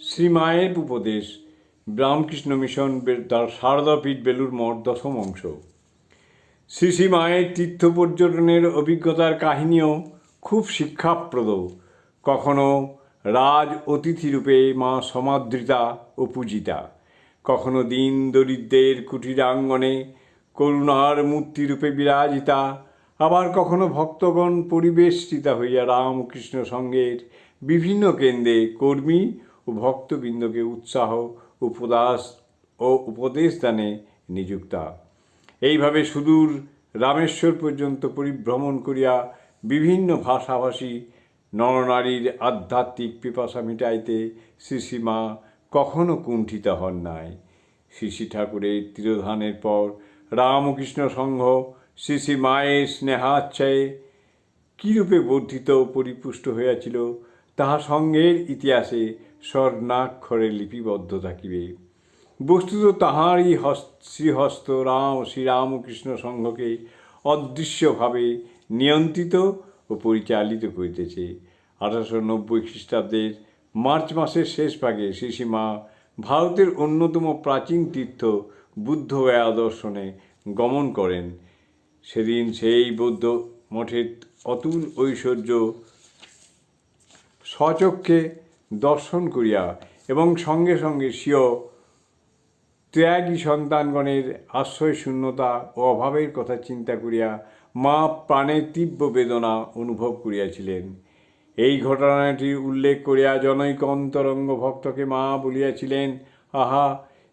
শ্রীমায়ের উপদেশ রামকৃষ্ণ মিশন তার সারদাপীঠ বেলুর মঠ দশম অংশ। শ্রী শ্রী মায়ের তীর্থ পর্যটনের অভিজ্ঞতার কাহিনীও খুব শিক্ষাপ্রদ। কখনো রাজ অতিথিরূপে মা সমাদৃতা ও পূজিতা। কখনো দিন দরিদ্রের কুটিরাঙ্গনে করুণার মূর্তিরূপে বিরাজিতা। আবার কখনো ভক্তগণ পরিবেষ্টিতা হইয়া রামকৃষ্ণ সঙ্গের বিভিন্ন কেন্দ্রে কর্মী ও ভক্তবৃন্দকে উৎসাহ উপদাস ও উপদেশ দানে নিযুক্তা। এইভাবে সুদূর রামেশ্বর পর্যন্ত পরিভ্রমণ করিয়া বিভিন্ন ভাষাভাষী নরনারীর আধ্যাত্মিক পিপাসা মিটাইতে শ্রী শ্রীমা কখনো কুণ্ঠিত হন নাই। শ্রী ঠাকুরের তিরোধানের পর রামকৃষ্ণ সংঘ শ্রী মায়ের স্নেহাচ্ছায়ে কীরূপে বর্ধিত ও পরিপুষ্ট হইয়াছিল, তাহা সঙ্গের ইতিহাসে স্বর্ণাক্ষরে লিপিবদ্ধ থাকিবে। বস্তুত তাহারই হস- শ্রীহস্ত রাম, শ্রীরামকৃষ্ণ সংঘকে অদৃশ্যভাবে নিয়ন্ত্রিত ও পরিচালিত করিতেছে। আঠারোশো নব্বই খ্রিস্টাব্দের মার্চ মাসের শেষ ভাগে শ্রী শ্রীমা ভারতের অন্যতম প্রাচীন তীর্থ বুদ্ধ গয়া দর্শনে গমন করেন। সেদিন সেই বৌদ্ধ মঠের অতুল ঐশ্বর্য স্বচক্ষে দর্শন করিয়া এবং সঙ্গে সঙ্গে স্বীয় ত্যাগী সন্তানগণের আশ্রয় শূন্যতা ও অভাবের কথা চিন্তা করিয়া মা প্রাণের তীব্র বেদনা অনুভব করিয়াছিলেন। এই ঘটনাটির উল্লেখ করিয়া জনৈক অন্তরঙ্গ ভক্তকে মা বলিয়াছিলেন, আহা,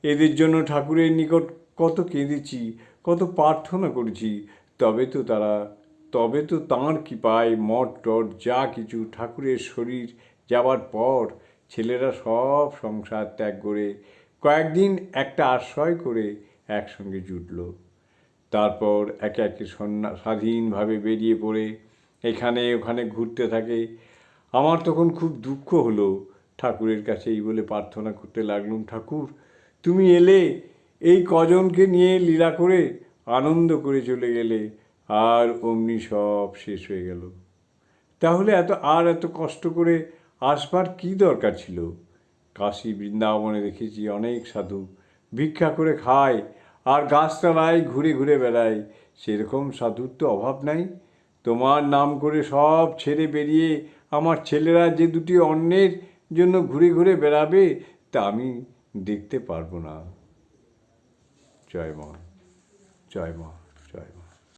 এদের জন্য ঠাকুরের নিকট কত কেঁদেছি, কত প্রার্থনা করেছি, তবে তো তারা, তবে তো তাঁর কৃপায় মঠ টট যা কিছু ঠাকুরের শরীর যাবার পর ছেলেরা সব সংসার ত্যাগ করে কয়েকদিন একটা আশ্রয় করে একসঙ্গে জুটল। তারপর একে একে সন্না, স্বাধীনভাবে বেরিয়ে পড়ে। এখানে ওখানে ঘুরতে থাকে। আমার তখন খুব দুঃখ হলো। ঠাকুরের কাছে এই বলে প্রার্থনা করতে লাগলুম, ঠাকুর, তুমি এলে, এই কজনকে নিয়ে লীলা করে আনন্দ করে চলে গেলে। আর অমনি সব শেষ হয়ে গেল। তাহলে এত, আর এত কষ্ট করে আসবার কি দরকার ছিল? কাশী, বৃন্দাবনে দেখেছি অনেক সাধু। ভিক্ষা করে খায় আর গাছতলায় ঘুরে ঘুরে বেড়ায়। সেরকম সাধুর তো অভাব নাই। তোমার নাম করে সব ছেড়ে বেরিয়ে আমার ছেলেরা যে দুটি অন্যের জন্য ঘুরে ঘুরে বেড়াবে, তা আমি দেখতে পারব না। জয় মা জয় মা।